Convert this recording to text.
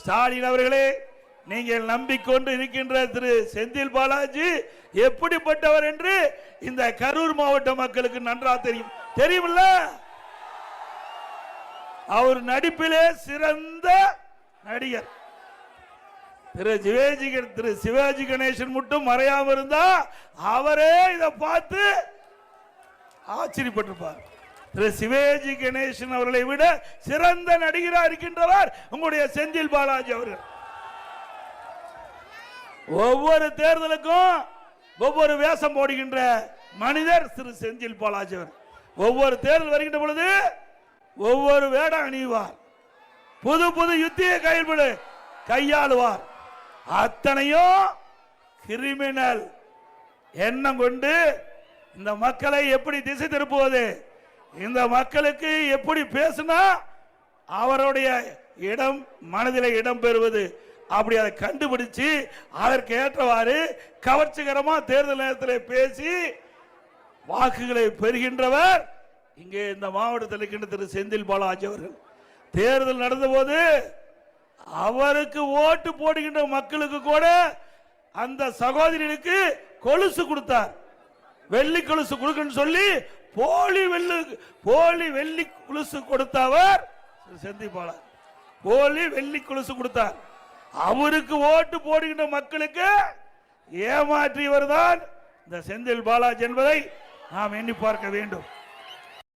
ஸ்டாலின் அவர்களே நீங்கள் நம்பிக்கொண்டு இருக்கின்ற திரு செந்தில் பாலாஜி எப்படிப்பட்டவர் என்று இந்த கரூர் மாவட்ட மக்களுக்கு நன்றா தெரியும். தெரியுமில்ல? அவர் நடிப்பிலே சிறந்த நடிகர். திரு சிவாஜி திரு சிவாஜி கணேசன் மட்டும் மறையாம இருந்தா அவரே இதை பார்த்து ஆச்சரியப்பட்டிருப்பார். திரு சிவேஜி கணேசன் அவர்களை விட சிறந்த நடிகராக இருக்கின்றவர் உங்களுடைய செந்தில் பாலாஜி அவர்கள். ஒவ்வொரு தேர்தலுக்கும் ஒவ்வொரு வேஷம் போடுகின்ற மனிதர் திரு செந்தில் பாலாஜி அவர். ஒவ்வொரு தேர்தல் வருகின்ற பொழுது ஒவ்வொரு வேடம் அணிவார். புது புது யுத்திய கைவிடு கையாளுவார். அத்தனையும் கிரிமினல் எண்ணம் கொண்டு இந்த மக்களை எப்படி திசை திருப்புவது? இந்த மக்களுக்கு எப்படி பேசினா அவருடைய இடம் மனதில் இடம் பெறுவது. அப்படி அதை கண்டுபிடிச்சு அதற்கு ஏற்றவாறு கவர்ச்சிகரமா தேர்தல் நேரத்தில் பேசி வாக்குகளை பெறுகின்றவர் இங்கே இந்த மாவட்டத்தில் இருக்கின்ற திரு செந்தில் பாலாஜி அவர்கள். தேர்தல் நடந்தபோது அவருக்கு ஓட்டு போடுகின்ற மக்களுக்கு கூட அந்த சகோதரிகளுக்கு கொலுசு கொடுத்தார். வெள்ளி கொலுசு கொடுக்கன்னு சொல்லி போலி வெள்ளி போலி வெள்ளி கொலுசு கொடுத்தவர் செந்திப்பாளர் போலி வெள்ளி கொலுசு கொடுத்தார். அவருக்கு ஓட்டு போடுகின்ற மக்களுக்கு ஏமாற்றியவர் தான் இந்த செந்தில் பாலாஜி என்பதை நாம் எண்ணி பார்க்க வேண்டும்.